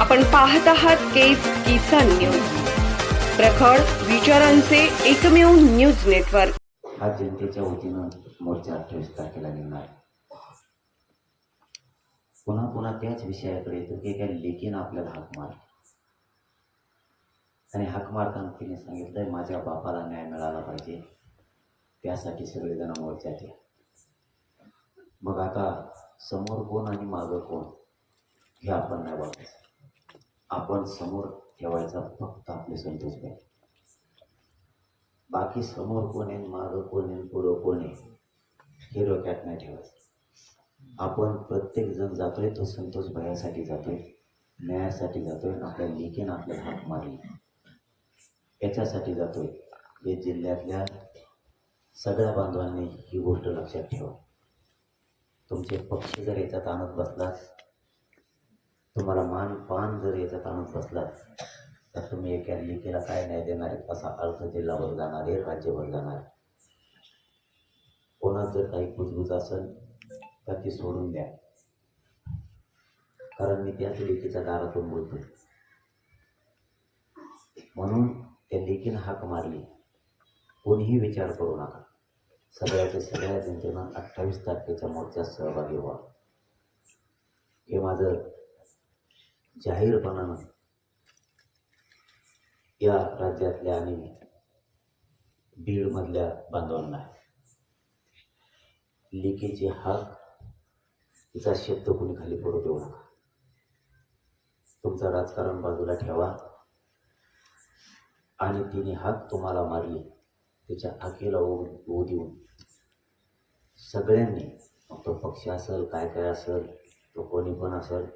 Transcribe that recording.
आपण पाहत आहात केज किसान न्यूज. प्रखर विचारांचे एकमेव न्यूज नेटवर्क. हा जनतेच्या वतीनं मोर्चा अठ्ठावीस तारखेला निघणार पुन्हा पुन्हा त्याच विषयाकडे येतो की एका लेकीनं आपल्याला हाक मार आणि हाक मारताना तिने सांगितलंय माझ्या बापाला न्याय मिळाला पाहिजे. त्यासाठी सगळेजण मोर्चात या. मग आता समोर कोण आणि मागं कोण हे आपण नाही बघायचं आपण समोर ठेवायचा फक्त आपले संतोष पाहिजे बाकी समोर कोण आहे मागं कोण आहे पुढं कोण आहे हे डोक्यात नाही ठेवायचं. आपण प्रत्येक जण जातोय तो संतोष भयासाठी जातोय न्यायासाठी जातोय आणि आपल्या लेखीनं आपल्या हात मारली. याच्यासाठी जातोय. हे जिल्ह्यातल्या सगळ्या बांधवांनी ही गोष्ट लक्षात ठेवा. तुमचे पक्षी जर याच्यात आणत बसलात तुम्हाला मान पान जर याच्यात आणत बसलात तर तुम्ही एका लिखेला काय न्याय देणार असा अर्थ जिल्हावर जाणार आहे राज्यभर जाणार कोणाच कोणात जर काही कुजबूज असेल तर ती सोडून द्या. कारण मी त्याच लेखीच्या दारातून बोलतो म्हणून त्या लेखीनं हाक मारली. कोणीही विचार करू नका. सगळ्याच्या सगळ्या जनतेनं अठ्ठावीस तारखेच्या मोर्चात सहभागी व्हा. हे माझं जाहीरपणानं या राज्यातल्या आणि बीडमधल्या बांधवांना आहे. हाक तिचा शब्द कोणी खाली पडू देऊ नका तुमचं राजकारण बाजूला ठेवा आणि तिने हाक तुम्हाला मारली तिच्या आखेला होऊ देऊन सगळ्यांनी मग तो पक्ष असेल काय काय असेल तो कोणी पण असेल